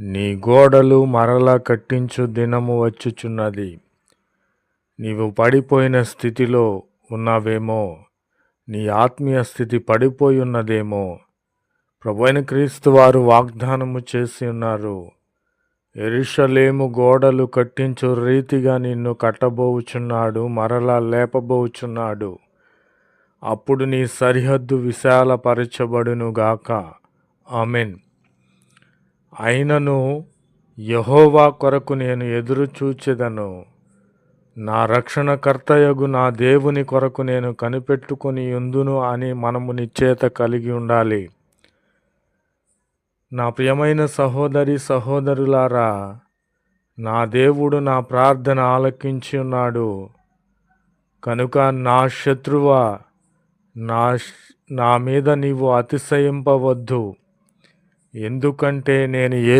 నీ గోడలు మరలా కట్టించు దినము వచ్చుచున్నది. నీవు పడిపోయిన స్థితిలో ఉన్నావేమో నీ ఆత్మీయ స్థితి పడిపోయి ఉన్నదేమో. ప్రభైన క్రీస్తు వారు వాగ్దానము చేసి ఉన్నారు. ఎరుషలేము గోడలు కట్టించు రీతిగా నిన్ను కట్టబోచున్నాడు మరలా లేపబోచున్నాడు అప్పుడు నీ సరిహద్దు విశాలపరచబడునుగాక. ఆమెన్. అయినను యహోవా కొరకు నేను ఎదురు చూచెదను. నా రక్షణకర్తయగు నా దేవుని కొరకు నేను కనిపెట్టుకుని ఉందును అని మనము నిశ్చేత కలిగి ఉండాలి. నా ప్రియమైన సహోదరి సహోదరులారా నా దేవుడు నా ప్రార్థన ఆలకించి ఉన్నాడు. కనుక నా శత్రువ నా నా మీద నీవు అతిశయింపవద్దు. ఎందుకంటే నేను ఏ